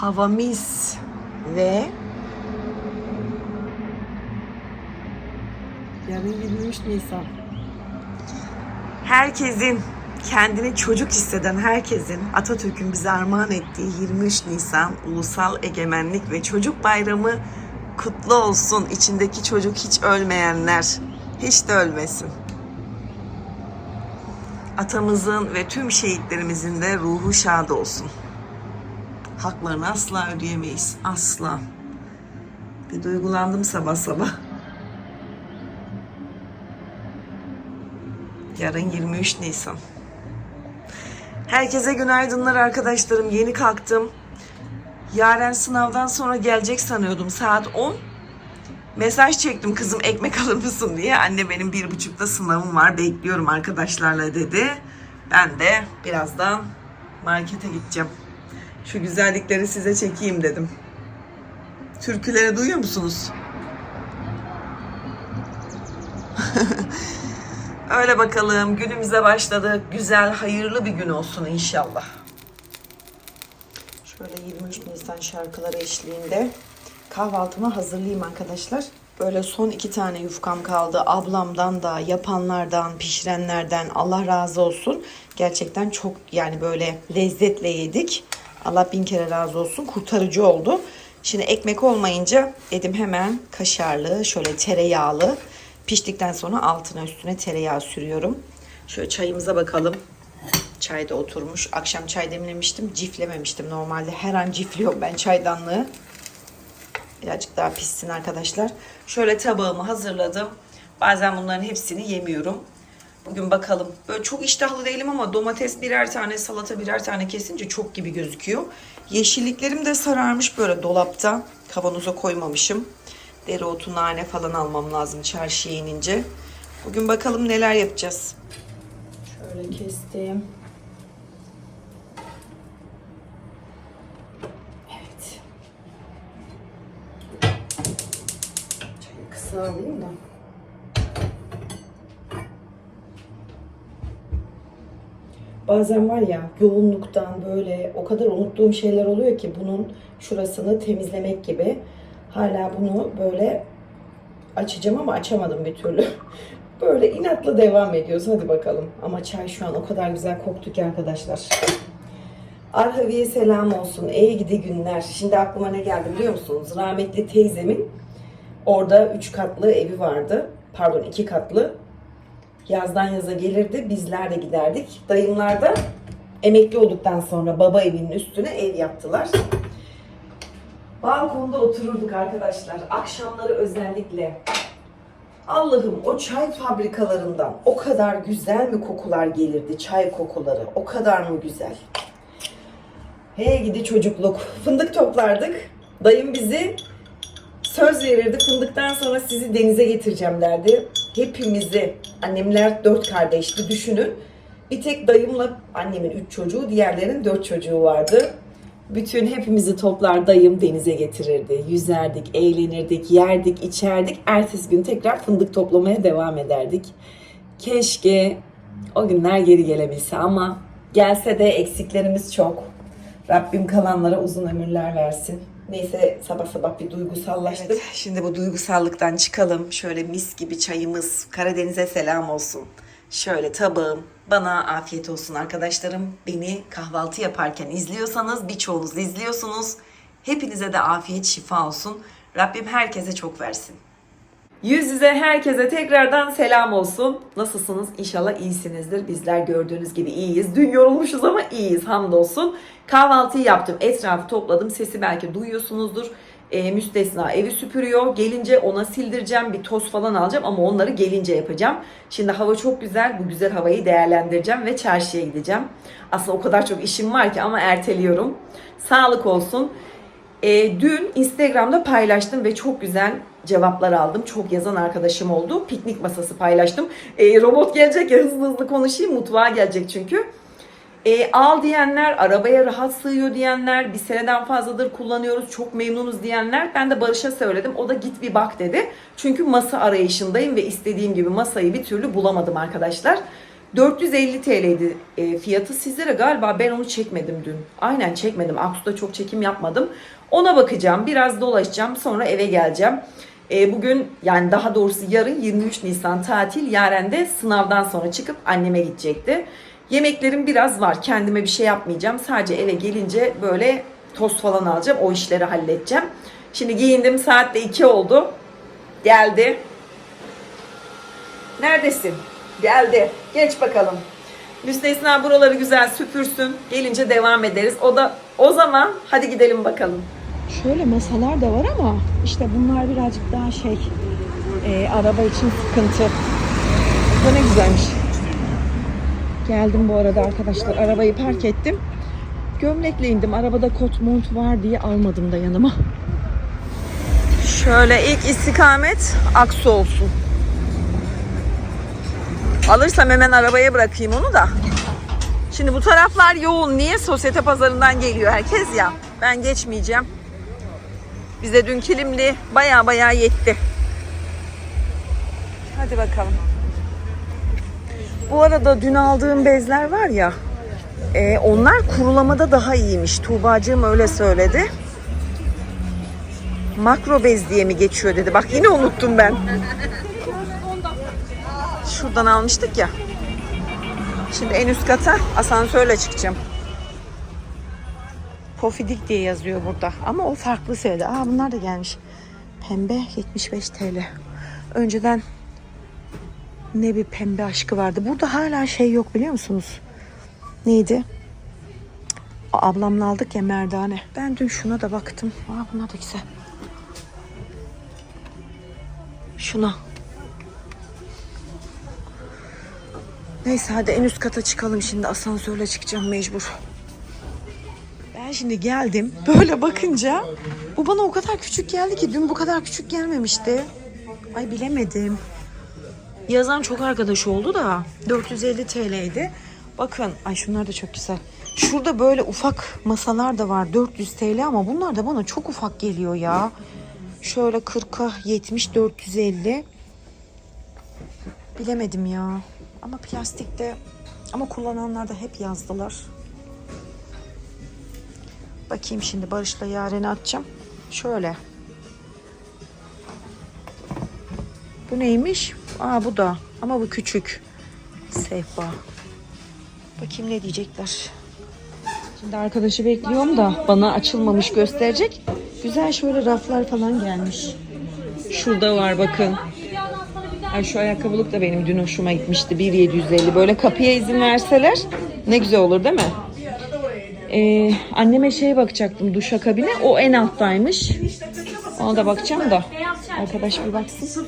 Hava mis ve yarın 23 Nisan. Herkesin kendini çocuk hisseden herkesin Atatürk'ün bize armağan ettiği 23 Nisan Ulusal Egemenlik ve Çocuk Bayramı kutlu olsun. İçindeki çocuk hiç ölmeyenler hiç de ölmesin. Atamızın ve tüm şehitlerimizin de ruhu şad olsun. Haklarını asla ödeyemeyiz. Asla. Bir duygulandım sabah sabah. Yarın 23 Nisan. Herkese günaydınlar arkadaşlarım. Yeni kalktım. Yaren sınavdan sonra gelecek sanıyordum saat 10. Mesaj çektim kızım ekmek alır mısın diye. Anne benim bir buçukta sınavım var bekliyorum arkadaşlarla dedi. Ben de birazdan markete gideceğim. Şu güzellikleri size çekeyim dedim. Türküleri duyuyor musunuz? Öyle bakalım günümüze başladık. Güzel, hayırlı bir gün olsun inşallah. Şöyle 23 Nisan şarkıları eşliğinde kahvaltımı hazırlayayım arkadaşlar. Böyle son iki tane yufkam kaldı. Ablamdan da, yapanlardan, pişirenlerden Allah razı olsun. Gerçekten çok yani böyle lezzetle yedik. Allah bin kere razı olsun. Kurtarıcı oldu. Şimdi ekmek olmayınca dedim hemen kaşarlı, şöyle tereyağlı. Piştikten sonra altına üstüne tereyağı sürüyorum. Şöyle çayımıza bakalım. Çay da oturmuş. Akşam çay demlemiştim. Ciflememiştim. Normalde her an cifliyorum ben çaydanlığı. Birazcık daha pişsin arkadaşlar. Şöyle tabağımı hazırladım. Bazen bunların hepsini yemiyorum. Bugün bakalım. Böyle çok iştahlı değilim ama domates birer tane, salata birer tane kesince çok gibi gözüküyor. Yeşilliklerim de sararmış böyle dolapta. Kavanoza koymamışım. Dereotu, nane falan almam lazım çarşıya inince. Bugün bakalım neler yapacağız. Şöyle kestim. Evet. Çayı kısa alayım da. Bazen var ya yoğunluktan böyle o kadar unuttuğum şeyler oluyor ki bunun şurasını temizlemek gibi. Hala bunu böyle açacağım ama açamadım bir türlü. Böyle inatla devam ediyoruz. Hadi bakalım. Ama çay şu an o kadar güzel koktu ki arkadaşlar. Arhavi'ye selam olsun. Ey gidi günler. Şimdi aklıma ne geldi biliyor musunuz? Rahmetli teyzemin orada üç katlı evi vardı. Pardon iki katlı. Yazdan yaza gelirdi. Bizler de giderdik. Dayımlar da emekli olduktan sonra baba evinin üstüne ev yaptılar. Balkonda otururduk arkadaşlar. Akşamları özellikle. Allah'ım o çay fabrikalarından o kadar güzel mi kokular gelirdi? Çay kokuları. O kadar mı güzel? Hey gidi çocukluk. Fındık toplardık. Dayım bizi söz verirdi. Fındıktan sonra sizi denize getireceğim derdi. Hepimizi, annemler dört kardeşti düşünün. Bir tek dayımla annemin üç çocuğu, diğerlerinin dört çocuğu vardı. Bütün hepimizi toplar dayım denize getirirdi. Yüzerdik, eğlenirdik, yerdik, içerdik. Ertesi gün tekrar fındık toplamaya devam ederdik. Keşke o günler geri gelebilse ama gelse de eksiklerimiz çok. Rabbim kalanlara uzun ömürler versin. Neyse sabah sabah bir duygusallaştım. şimdi bu duygusallıktan çıkalım. Şöyle mis gibi çayımız. Karadeniz'e selam olsun. Şöyle tabağım. Bana afiyet olsun arkadaşlarım. Beni kahvaltı yaparken izliyorsanız birçoğunuz izliyorsunuz. Hepinize de afiyet şifa olsun. Rabbim herkese çok versin. Yüz yüze herkese tekrardan selam olsun. Nasılsınız? İnşallah iyisinizdir. Bizler gördüğünüz gibi iyiyiz. Dün yorulmuşuz ama iyiyiz hamdolsun. Kahvaltıyı yaptım. Etrafı topladım. Sesi belki duyuyorsunuzdur. Ee, müstesna evi süpürüyor. Gelince ona sildireceğim. Bir toz falan alacağım ama onları gelince yapacağım. Şimdi hava çok güzel. Bu güzel havayı değerlendireceğim ve çarşıya gideceğim. Aslında o kadar çok işim var ki ama erteliyorum. Sağlık olsun. E, dün Instagram'da paylaştım ve çok güzel cevaplar aldım. Çok yazan arkadaşım oldu. Piknik masası paylaştım. E, robot gelecek ya hızlı hızlı konuşayım. Mutfağa gelecek çünkü. E, al diyenler, arabaya rahat sığıyor diyenler, bir seneden fazladır kullanıyoruz, çok memnunuz diyenler. Ben de Barış'a söyledim. O da git bir bak dedi. Çünkü masa arayışındayım ve istediğim gibi masayı bir türlü bulamadım arkadaşlar. 450 TL'ydi e, fiyatı. Sizlere galiba ben onu çekmedim dün. Aynen çekmedim. Aksu'da çok çekim yapmadım. Ona bakacağım. Biraz dolaşacağım. Sonra eve geleceğim. E, bugün yani daha doğrusu yarın 23 Nisan tatil. Yaren de sınavdan sonra çıkıp anneme gidecekti. Yemeklerim biraz var. Kendime bir şey yapmayacağım. Sadece eve gelince böyle tost falan alacağım. O işleri halledeceğim. Şimdi giyindim. Saat de 2 oldu. Geldi. Neredesin? Geldi. Geç bakalım. Müstesna buraları güzel süpürsün. Gelince devam ederiz. O da o zaman hadi gidelim bakalım. Şöyle masalar da var ama işte bunlar birazcık daha şey e, araba için sıkıntı. Bu ne güzelmiş. Geldim bu arada arkadaşlar. Arabayı park ettim. Gömlekle indim. Arabada kot mont var diye almadım da yanıma. Şöyle ilk istikamet Aksu olsun. Alırsam hemen arabaya bırakayım onu da. Şimdi bu taraflar yoğun. Niye? Sosyete pazarından geliyor herkes ya. Ben geçmeyeceğim. Bize dün kilimli baya baya yetti. Hadi bakalım. Bu arada dün aldığım bezler var ya. e, onlar kurulamada daha iyiymiş. Tuğbacığım öyle söyledi. Makro bez diye mi geçiyor dedi. Bak yine unuttum ben. Şuradan almıştık ya. Şimdi en üst kata asansörle çıkacağım. Pofidik diye yazıyor burada. Ama o farklı sayıda. Aa bunlar da gelmiş. Pembe 75 TL. Önceden ne bir pembe aşkı vardı. Burada hala şey yok biliyor musunuz? Neydi? Ablamla aldık ya merdane. Ben dün şuna da baktım. Aa bunlar da güzel. Şuna. Neyse hadi en üst kata çıkalım şimdi. Asansörle çıkacağım mecbur. Ben şimdi geldim. Böyle bakınca bu bana o kadar küçük geldi ki dün bu kadar küçük gelmemişti. Ay bilemedim. Yazan çok arkadaş oldu da 450 TL'ydi. Bakın ay şunlar da çok güzel. Şurada böyle ufak masalar da var 400 TL ama bunlar da bana çok ufak geliyor ya. Şöyle 40'a 70 450. Bilemedim ya. Ama plastikte ama kullananlar da hep yazdılar. Bakayım şimdi Barış'la Yaren'i atacağım. Şöyle. Bu neymiş? Aa bu da. Ama bu küçük. Sehpa. Bakayım ne diyecekler. Şimdi arkadaşı bekliyorum da bana açılmamış gösterecek. Güzel şöyle raflar falan gelmiş. Şurada var bakın. Ay şu ayakkabılık da benim dün hoşuma gitmişti. 1.750. Böyle kapıya izin verseler ne güzel olur değil mi? Ee, anneme şeye bakacaktım duşakabine. O en alttaymış. Ona da bakacağım da. Arkadaş bir baksın.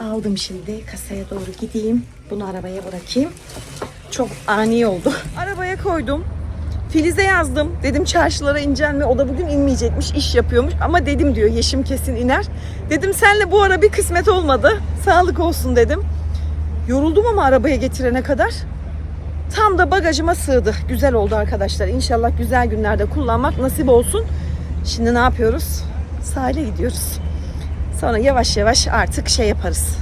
Aldım şimdi. Kasaya doğru gideyim. Bunu arabaya bırakayım. Çok ani oldu. Arabaya koydum. Filiz'e yazdım. Dedim çarşılara mi? O da bugün inmeyecekmiş. iş yapıyormuş. Ama dedim diyor Yeşim kesin iner. Dedim senle bu ara bir kısmet olmadı. Sağlık olsun dedim. Yoruldum ama arabaya getirene kadar. Tam da bagajıma sığdı. Güzel oldu arkadaşlar. İnşallah güzel günlerde kullanmak nasip olsun. Şimdi ne yapıyoruz? Sahile gidiyoruz. Sonra yavaş yavaş artık şey yaparız.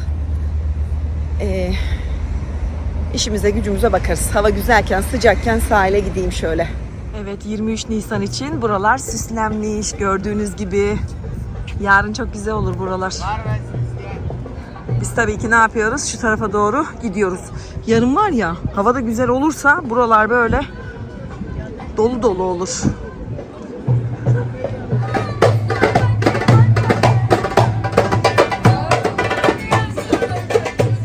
Ee, işimize gücümüze bakarız. Hava güzelken sıcakken sahile gideyim şöyle. Evet 23 Nisan için buralar süslenmiş gördüğünüz gibi. Yarın çok güzel olur buralar. Biz tabii ki ne yapıyoruz? Şu tarafa doğru gidiyoruz. Yarın var ya hava da güzel olursa buralar böyle dolu dolu olur.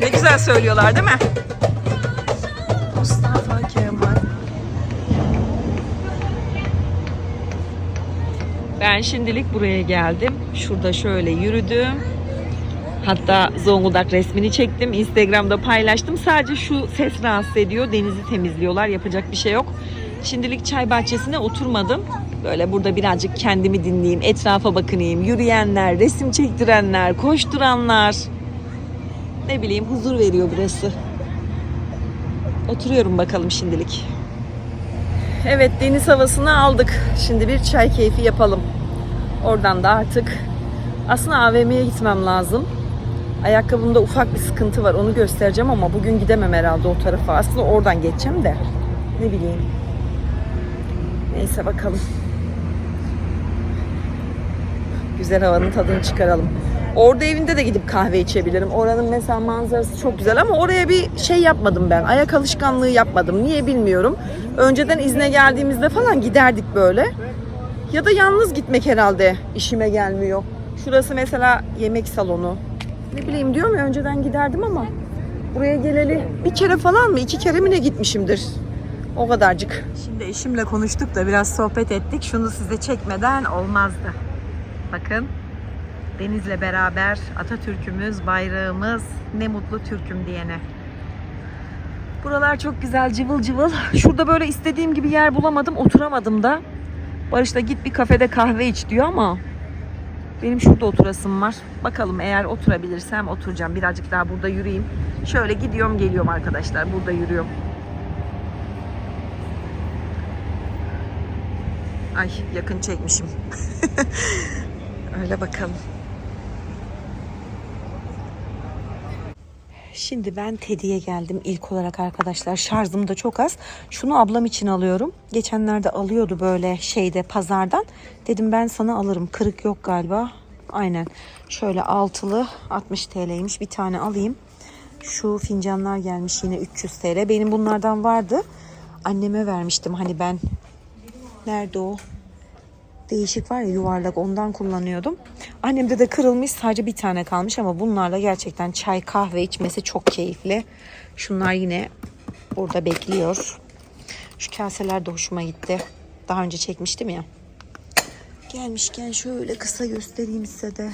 Ne güzel söylüyorlar değil mi? Ben şimdilik buraya geldim. Şurada şöyle yürüdüm. Hatta Zonguldak resmini çektim. Instagram'da paylaştım. Sadece şu ses rahatsız ediyor. Denizi temizliyorlar. Yapacak bir şey yok. Şimdilik çay bahçesine oturmadım. Böyle burada birazcık kendimi dinleyeyim. Etrafa bakınayım. Yürüyenler, resim çektirenler, koşturanlar. Ne bileyim huzur veriyor burası. Oturuyorum bakalım şimdilik. Evet deniz havasını aldık. Şimdi bir çay keyfi yapalım. Oradan da artık aslında AVM'ye gitmem lazım. Ayakkabımda ufak bir sıkıntı var. Onu göstereceğim ama bugün gidemem herhalde o tarafa. Aslında oradan geçeceğim de. Ne bileyim. Neyse bakalım. Güzel havanın tadını çıkaralım. Orada evinde de gidip kahve içebilirim. Oranın mesela manzarası çok güzel ama oraya bir şey yapmadım ben. Ayak alışkanlığı yapmadım. Niye bilmiyorum. Önceden izne geldiğimizde falan giderdik böyle. Ya da yalnız gitmek herhalde işime gelmiyor. Şurası mesela yemek salonu. Ne bileyim diyorum ya önceden giderdim ama buraya geleli bir kere falan mı iki kere mi ne gitmişimdir. O kadarcık. Şimdi eşimle konuştuk da biraz sohbet ettik. Şunu size çekmeden olmazdı. Bakın Deniz'le beraber Atatürk'ümüz, bayrağımız ne mutlu Türk'üm diyene. Buralar çok güzel cıvıl cıvıl. Şurada böyle istediğim gibi yer bulamadım oturamadım da. Barış da git bir kafede kahve iç diyor ama benim şurada oturasım var. Bakalım eğer oturabilirsem oturacağım. Birazcık daha burada yürüyeyim. Şöyle gidiyorum geliyorum arkadaşlar. Burada yürüyorum. Ay yakın çekmişim. Öyle bakalım. Şimdi ben Teddy'ye geldim ilk olarak arkadaşlar. Şarjım da çok az. Şunu ablam için alıyorum. Geçenlerde alıyordu böyle şeyde pazardan. Dedim ben sana alırım. Kırık yok galiba. Aynen. Şöyle altılı 60 TL'ymiş. Bir tane alayım. Şu fincanlar gelmiş yine 300 TL. Benim bunlardan vardı. Anneme vermiştim. Hani ben nerede o? Değişik var ya yuvarlak ondan kullanıyordum. Annemde de kırılmış sadece bir tane kalmış ama bunlarla gerçekten çay kahve içmesi çok keyifli. Şunlar yine burada bekliyor. Şu kaseler de hoşuma gitti. Daha önce çekmiştim ya. Gelmişken şöyle kısa göstereyim size de.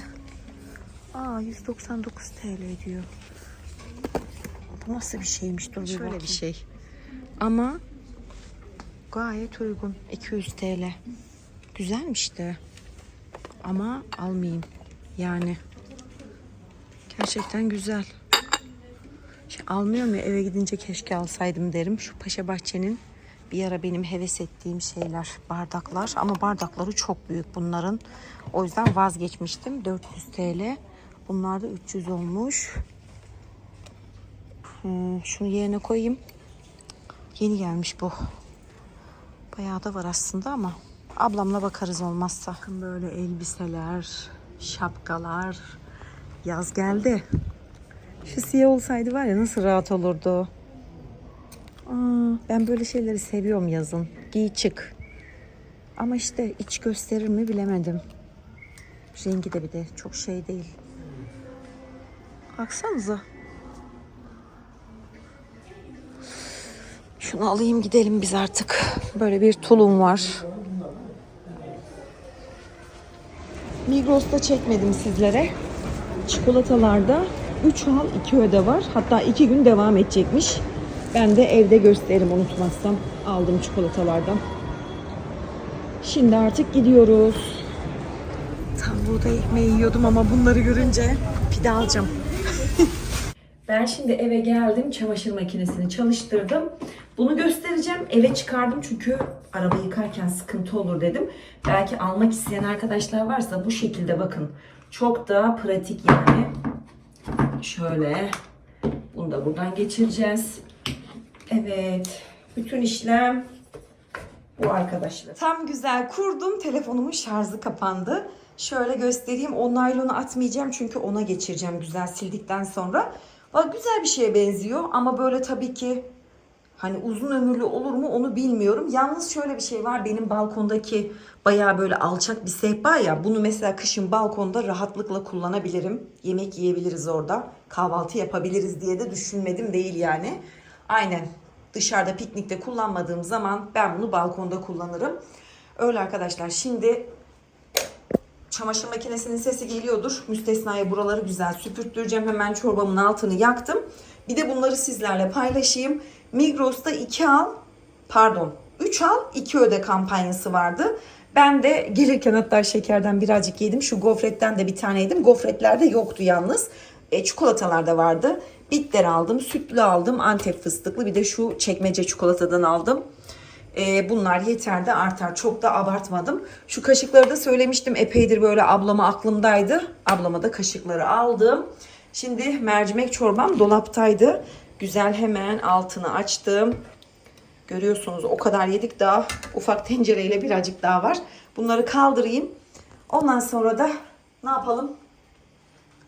Aa 199 TL diyor. Bu nasıl bir şeymiş dur bir Şöyle bir şey. Ama gayet uygun. 200 TL. Güzelmiş de. Ama almayayım. Yani. Gerçekten güzel. Şey, almıyorum ya eve gidince keşke alsaydım derim. Şu Paşa Bahçe'nin bir ara benim heves ettiğim şeyler bardaklar. Ama bardakları çok büyük bunların. O yüzden vazgeçmiştim. 400 TL. Bunlar da 300 olmuş. Hmm, şunu yerine koyayım. Yeni gelmiş bu. Bayağı da var aslında ama ablamla bakarız olmazsa. Bakın böyle elbiseler, şapkalar. Yaz geldi. Şu siyah olsaydı var ya nasıl rahat olurdu. Aa, ben böyle şeyleri seviyorum yazın. Giy çık. Ama işte iç gösterir mi bilemedim. Rengi de bir de çok şey değil. Baksanıza. Şunu alayım gidelim biz artık. Böyle bir tulum var. Migros'ta çekmedim sizlere. Çikolatalarda 3 al 2 öde var. Hatta 2 gün devam edecekmiş. Ben de evde gösteririm unutmazsam. Aldım çikolatalardan. Şimdi artık gidiyoruz. Tam buğday ekmeği yiyordum ama bunları görünce pide alacağım. Ben şimdi eve geldim. Çamaşır makinesini çalıştırdım. Bunu göstereceğim. Eve çıkardım çünkü araba yıkarken sıkıntı olur dedim. Belki almak isteyen arkadaşlar varsa bu şekilde bakın. Çok da pratik yani. Şöyle. Bunu da buradan geçireceğiz. Evet. Bütün işlem bu arkadaşlar. Tam güzel kurdum. Telefonumun şarjı kapandı. Şöyle göstereyim. O naylonu atmayacağım çünkü ona geçireceğim güzel sildikten sonra. Bak güzel bir şeye benziyor ama böyle tabii ki hani uzun ömürlü olur mu onu bilmiyorum. Yalnız şöyle bir şey var. Benim balkondaki bayağı böyle alçak bir sehpa ya. Bunu mesela kışın balkonda rahatlıkla kullanabilirim. Yemek yiyebiliriz orada. Kahvaltı yapabiliriz diye de düşünmedim değil yani. Aynen dışarıda piknikte kullanmadığım zaman ben bunu balkonda kullanırım. Öyle arkadaşlar. Şimdi çamaşır makinesinin sesi geliyordur. Müstesnaya buraları güzel süpürttüreceğim. Hemen çorbamın altını yaktım. Bir de bunları sizlerle paylaşayım. Migros'ta 2 al, pardon 3 al 2 öde kampanyası vardı. Ben de gelirken hatta şekerden birazcık yedim. Şu gofretten de bir tane yedim. Gofretlerde yoktu yalnız. E, çikolatalarda vardı. Bitter aldım, sütlü aldım, antep fıstıklı. Bir de şu çekmece çikolatadan aldım. E, bunlar yeter artar. Çok da abartmadım. Şu kaşıkları da söylemiştim. Epeydir böyle ablama aklımdaydı. Ablama da kaşıkları aldım. Şimdi mercimek çorbam dolaptaydı. Güzel hemen altını açtım. Görüyorsunuz o kadar yedik daha ufak tencereyle birazcık daha var. Bunları kaldırayım. Ondan sonra da ne yapalım?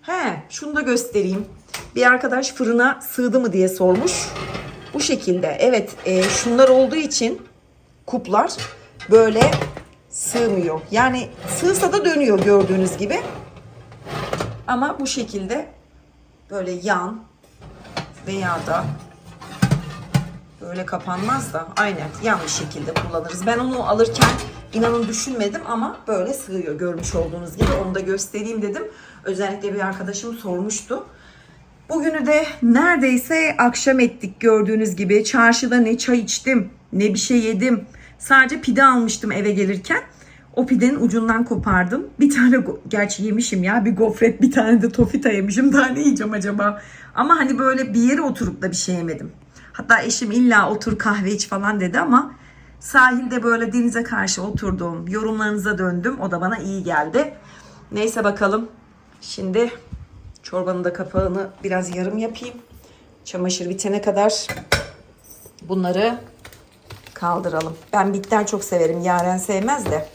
He, şunu da göstereyim. Bir arkadaş fırına sığdı mı diye sormuş. Bu şekilde. Evet, e, şunlar olduğu için kuplar böyle sığmıyor. Yani sığsa da dönüyor gördüğünüz gibi. Ama bu şekilde böyle yan veya da böyle kapanmaz da aynen yan bir şekilde kullanırız. Ben onu alırken inanın düşünmedim ama böyle sığıyor görmüş olduğunuz gibi. Onu da göstereyim dedim. Özellikle bir arkadaşım sormuştu. Bugünü de neredeyse akşam ettik gördüğünüz gibi. Çarşıda ne çay içtim ne bir şey yedim. Sadece pide almıştım eve gelirken. O pidenin ucundan kopardım. Bir tane gerçi yemişim ya bir gofret bir tane de tofita yemişim. Daha ne yiyeceğim acaba? Ama hani böyle bir yere oturup da bir şey yemedim. Hatta eşim illa otur kahve iç falan dedi ama sahilde böyle denize karşı oturdum. Yorumlarınıza döndüm. O da bana iyi geldi. Neyse bakalım. Şimdi çorbanın da kapağını biraz yarım yapayım. Çamaşır bitene kadar bunları kaldıralım. Ben bitter çok severim. Yaren sevmez de.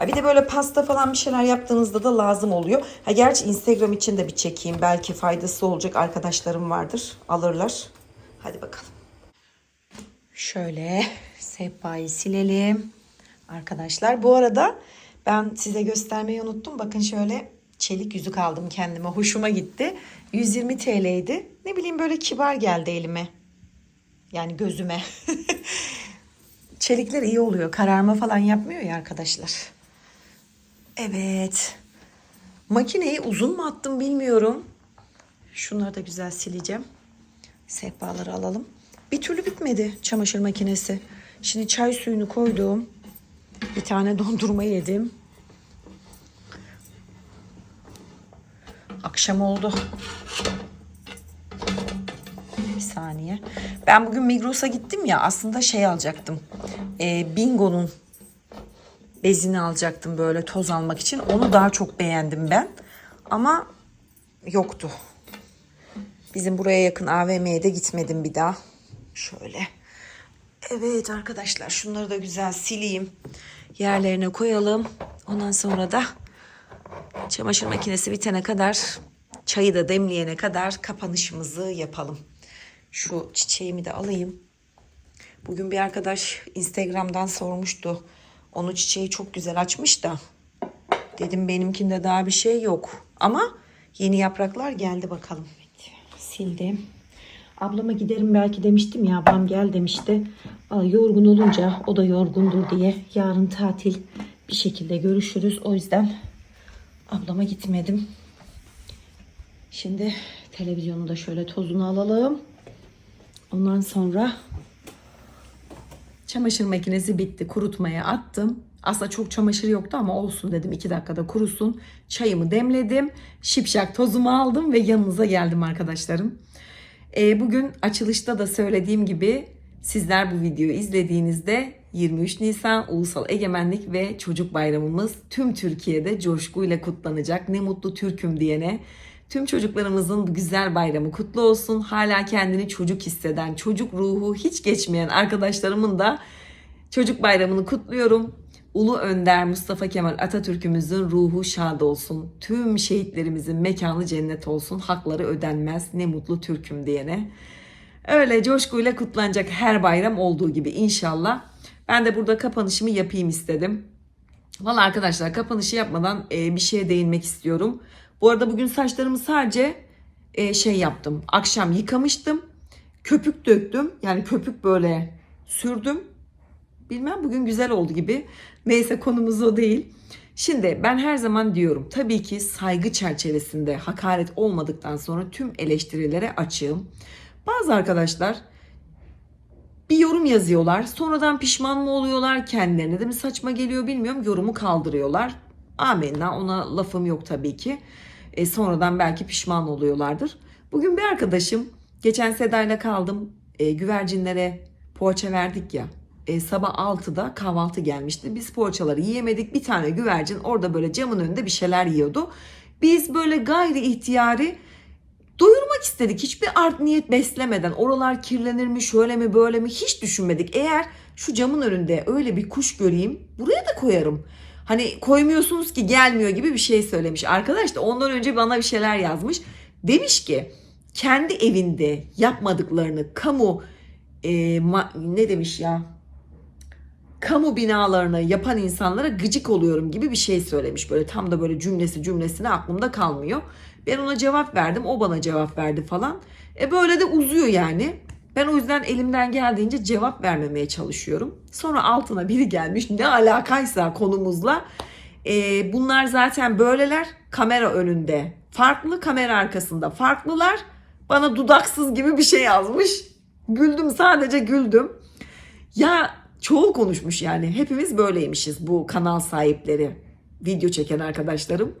Ha bir de böyle pasta falan bir şeyler yaptığınızda da lazım oluyor. Ha gerçi Instagram için de bir çekeyim. Belki faydası olacak arkadaşlarım vardır. Alırlar. Hadi bakalım. Şöyle sehpayı silelim. Arkadaşlar bu arada ben size göstermeyi unuttum. Bakın şöyle çelik yüzük aldım kendime. Hoşuma gitti. 120 TL'ydi. Ne bileyim böyle kibar geldi elime. Yani gözüme. Çelikler iyi oluyor. Kararma falan yapmıyor ya arkadaşlar. Evet. Makineyi uzun mu attım bilmiyorum. Şunları da güzel sileceğim. Sehpaları alalım. Bir türlü bitmedi çamaşır makinesi. Şimdi çay suyunu koydum. Bir tane dondurma yedim. Akşam oldu. Bir saniye. Ben bugün Migros'a gittim ya aslında şey alacaktım. Ee, Bingo'nun bezini alacaktım böyle toz almak için. Onu daha çok beğendim ben. Ama yoktu. Bizim buraya yakın AVM'ye de gitmedim bir daha. Şöyle. Evet arkadaşlar şunları da güzel sileyim. Yerlerine koyalım. Ondan sonra da çamaşır makinesi bitene kadar çayı da demleyene kadar kapanışımızı yapalım. Şu çiçeğimi de alayım. Bugün bir arkadaş Instagram'dan sormuştu. Onu çiçeği çok güzel açmış da. Dedim benimkinde daha bir şey yok. Ama yeni yapraklar geldi bakalım. Sildim. Ablama giderim belki demiştim ya. Ablam gel demişti. Yorgun olunca o da yorgundur diye. Yarın tatil bir şekilde görüşürüz. O yüzden ablama gitmedim. Şimdi televizyonu da şöyle tozunu alalım. Ondan sonra çamaşır makinesi bitti. Kurutmaya attım. Aslında çok çamaşır yoktu ama olsun dedim. 2 dakikada kurusun. Çayımı demledim. Şipşak tozumu aldım ve yanınıza geldim arkadaşlarım. Ee, bugün açılışta da söylediğim gibi sizler bu videoyu izlediğinizde 23 Nisan Ulusal Egemenlik ve Çocuk Bayramımız tüm Türkiye'de coşkuyla kutlanacak. Ne mutlu Türk'üm diyene. Tüm çocuklarımızın bu güzel bayramı kutlu olsun. Hala kendini çocuk hisseden, çocuk ruhu hiç geçmeyen arkadaşlarımın da çocuk bayramını kutluyorum. Ulu Önder Mustafa Kemal Atatürk'ümüzün ruhu şad olsun. Tüm şehitlerimizin mekanı cennet olsun. Hakları ödenmez. Ne mutlu Türk'üm diyene. Öyle coşkuyla kutlanacak her bayram olduğu gibi inşallah. Ben de burada kapanışımı yapayım istedim. Valla arkadaşlar kapanışı yapmadan e, bir şeye değinmek istiyorum. Bu arada bugün saçlarımı sadece e, şey yaptım. Akşam yıkamıştım. Köpük döktüm. Yani köpük böyle sürdüm. Bilmem bugün güzel oldu gibi. Neyse konumuz o değil. Şimdi ben her zaman diyorum tabii ki saygı çerçevesinde hakaret olmadıktan sonra tüm eleştirilere açığım. Bazı arkadaşlar bir yorum yazıyorlar. Sonradan pişman mı oluyorlar? Kendilerine de mi saçma geliyor bilmiyorum. Yorumu kaldırıyorlar. Amenna ona lafım yok tabii ki. E, sonradan belki pişman oluyorlardır. Bugün bir arkadaşım geçen Seda'yla kaldım. E, güvercinlere poğaça verdik ya. E, sabah 6'da kahvaltı gelmişti. Biz poğaçaları yiyemedik. Bir tane güvercin orada böyle camın önünde bir şeyler yiyordu. Biz böyle gayri ihtiyari Doyurmak istedik. Hiçbir art niyet beslemeden oralar kirlenir mi, şöyle mi, böyle mi hiç düşünmedik. Eğer şu camın önünde öyle bir kuş göreyim buraya da koyarım. Hani koymuyorsunuz ki gelmiyor gibi bir şey söylemiş. Arkadaş da ondan önce bana bir şeyler yazmış. Demiş ki kendi evinde yapmadıklarını kamu e, ma- ne demiş ya kamu binalarını yapan insanlara gıcık oluyorum gibi bir şey söylemiş. Böyle tam da böyle cümlesi cümlesine aklımda kalmıyor. Ben ona cevap verdim, o bana cevap verdi falan. E böyle de uzuyor yani. Ben o yüzden elimden geldiğince cevap vermemeye çalışıyorum. Sonra altına biri gelmiş ne alakaysa konumuzla. E, bunlar zaten böyleler kamera önünde farklı kamera arkasında farklılar. Bana dudaksız gibi bir şey yazmış. Güldüm sadece güldüm. Ya çoğu konuşmuş yani. Hepimiz böyleymişiz bu kanal sahipleri. Video çeken arkadaşlarım.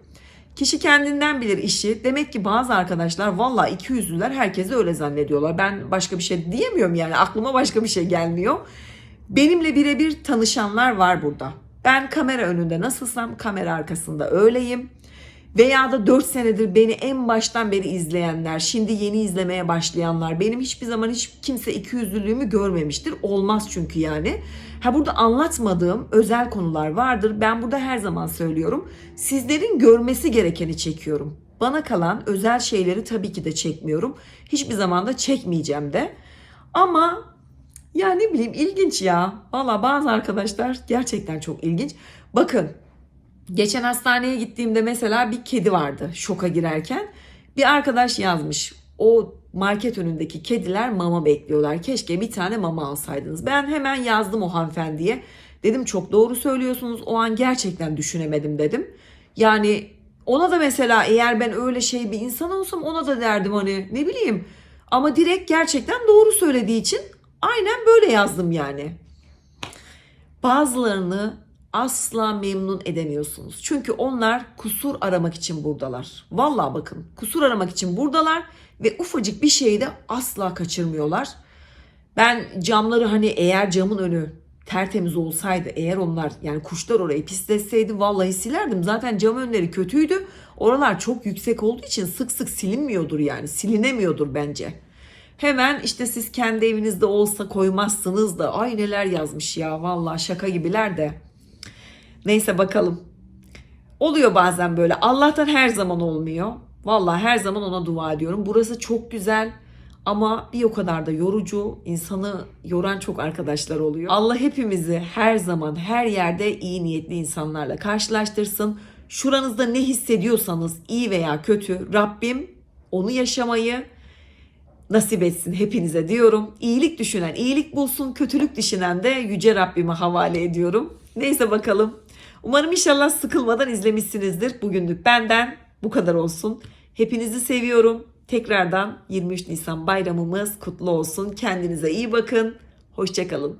Kişi kendinden bilir işi. Demek ki bazı arkadaşlar valla iki yüzlüler herkese öyle zannediyorlar. Ben başka bir şey diyemiyorum yani. Aklıma başka bir şey gelmiyor. Benimle birebir tanışanlar var burada. Ben kamera önünde nasılsam kamera arkasında öyleyim. Veya da 4 senedir beni en baştan beri izleyenler, şimdi yeni izlemeye başlayanlar, benim hiçbir zaman hiç kimse ikiyüzlülüğümü görmemiştir. Olmaz çünkü yani. Ha burada anlatmadığım özel konular vardır. Ben burada her zaman söylüyorum. Sizlerin görmesi gerekeni çekiyorum. Bana kalan özel şeyleri tabii ki de çekmiyorum. Hiçbir zaman da çekmeyeceğim de. Ama ya ne bileyim ilginç ya. Valla bazı arkadaşlar gerçekten çok ilginç. Bakın Geçen hastaneye gittiğimde mesela bir kedi vardı şoka girerken. Bir arkadaş yazmış. O market önündeki kediler mama bekliyorlar. Keşke bir tane mama alsaydınız. Ben hemen yazdım o hanımefendiye. Dedim çok doğru söylüyorsunuz. O an gerçekten düşünemedim dedim. Yani ona da mesela eğer ben öyle şey bir insan olsam ona da derdim hani ne bileyim. Ama direkt gerçekten doğru söylediği için aynen böyle yazdım yani. Bazılarını asla memnun edemiyorsunuz. Çünkü onlar kusur aramak için buradalar. Vallahi bakın kusur aramak için buradalar ve ufacık bir şeyi de asla kaçırmıyorlar. Ben camları hani eğer camın önü tertemiz olsaydı eğer onlar yani kuşlar orayı pisletseydi vallahi silerdim. Zaten cam önleri kötüydü. Oralar çok yüksek olduğu için sık sık silinmiyordur yani silinemiyordur bence. Hemen işte siz kendi evinizde olsa koymazsınız da ay neler yazmış ya vallahi şaka gibiler de. Neyse bakalım. Oluyor bazen böyle. Allah'tan her zaman olmuyor. Vallahi her zaman ona dua ediyorum. Burası çok güzel ama bir o kadar da yorucu. insanı yoran çok arkadaşlar oluyor. Allah hepimizi her zaman her yerde iyi niyetli insanlarla karşılaştırsın. Şuranızda ne hissediyorsanız iyi veya kötü Rabbim onu yaşamayı nasip etsin hepinize diyorum. İyilik düşünen iyilik bulsun, kötülük düşünen de yüce Rabbime havale ediyorum. Neyse bakalım. Umarım inşallah sıkılmadan izlemişsinizdir. Bugünlük benden bu kadar olsun. Hepinizi seviyorum. Tekrardan 23 Nisan bayramımız kutlu olsun. Kendinize iyi bakın. Hoşçakalın.